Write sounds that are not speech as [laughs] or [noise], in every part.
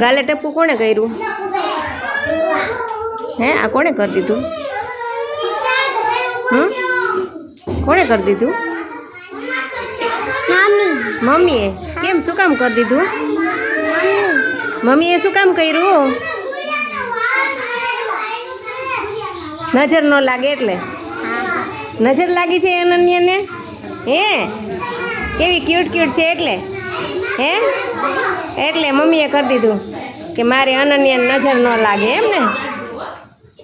ગાલે ટપકું કોણે કર્યું? હે, આ કોણે કરી દીધું? હમ? કોણે કરી દીધું? મમ્મીએ. કેમ, શું કામ કરી દીધું? મમ્મીએ શું કામ કર્યું? નજર ન લાગે એટલે. નજર લાગી છે અનન્યાને? હે? કેવી ક્યુટ ક્યુટ છે એટલે. હે? એટલે મમ્મીએ કરી દીધું કે મારે અનન્યાને નજર ન લાગે એમ ને?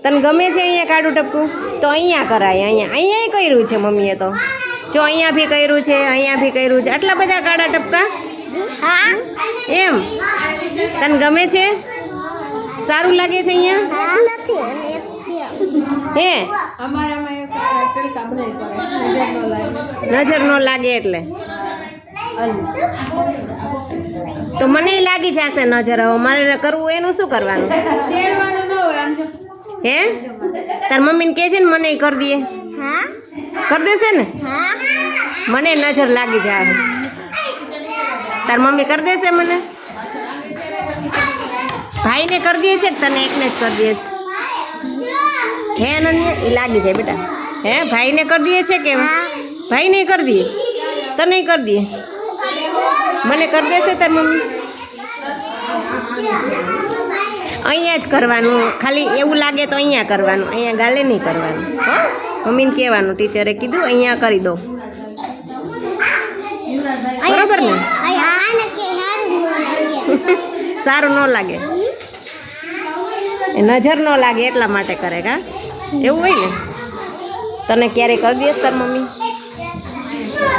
તને ગમે છે અહીંયા કાઢું ટપકું? તો અહીંયા કરાય અહીંયા. અહીંયા કર્યું છે મમ્મીએ તો. જો અહીંયા બી કર્યું છે અહીંયા બી કર્યું છે. આટલા બધા કાળા ટપકા? હા. એમ? તને ગમે છે? સારું લાગે છે અહીંયા? હે. નજર ન લાગે એટલે. તો મને લાગી જશે નજર હવે. મારે કરવું એનું શું કરવાનું? હે? તાર મમ્મીને કહે છે ને મને કરી દઈએ કરી દેશે ને? મને નજર લાગી જાય. તાર મમ્મી કરી દેશે મને? ભાઈને કરી દે છે કે તને એકને જ કરી દે છે? હે અનન્યા? એ લાગી જાય બેટા. હે? ભાઈને કરી દઈએ છે કે ભાઈને કરી દઈએ તને કરી દઈએ મને કરી દેશે તાર મમ્મી? અહીંયા જ કરવાનું. ખાલી એવું લાગે તો અહીંયા કરવાનું. અહીંયા ગાલે નહીં કરવાનું. હો? મમ્મીને કહેવાનું, ટીચરે કીધું, અહીંયા કરી દો. બરોબર ને? [laughs] સારું ન લાગે. નજર ન લાગે એટલા માટે કરે કા? એવું હોય ને? તને ક્યારે કરી દઈશ તાર મમ્મી?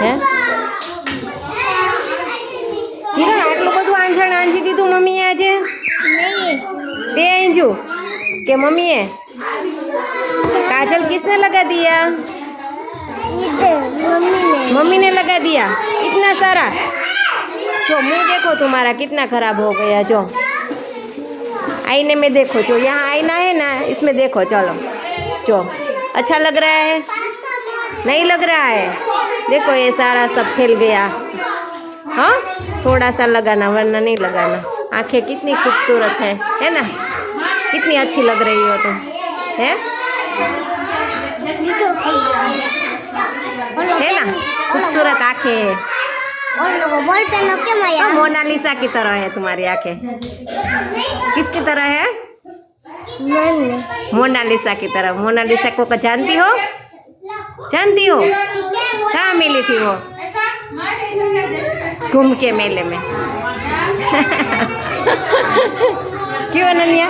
હે? બધું આંજણ આંજી દીધું મમ્મીએ આજે તે આંજુ કે મમ્મીએ काजल किसने लगा दिया मम्मी ने लगा दिया इतना सारा जो मुंह देखो तुम्हारा कितना खराब हो गया जो आईने में देखो जो यहाँ आईना है ना इसमें देखो चलो जो अच्छा लग रहा है नहीं लग रहा है देखो ये सारा सब फैल गया हाँ? थोड़ा सा लगाना वरना नहीं लगाना। आँखें कितनी खूबसूरत है है ना? कितनी अच्छी लग रही हो तुम है? है ना? खूबसूरत आँखें क्या हाँ, मोनालिसा की तरह है तुम्हारी आँखें। किसकी तरह है? मोनालिसा की तरह। मोनालिसा को जानती हो? जानती हो? कहाँ मिली थी वो? घूम के मेले में क्यों अनन्या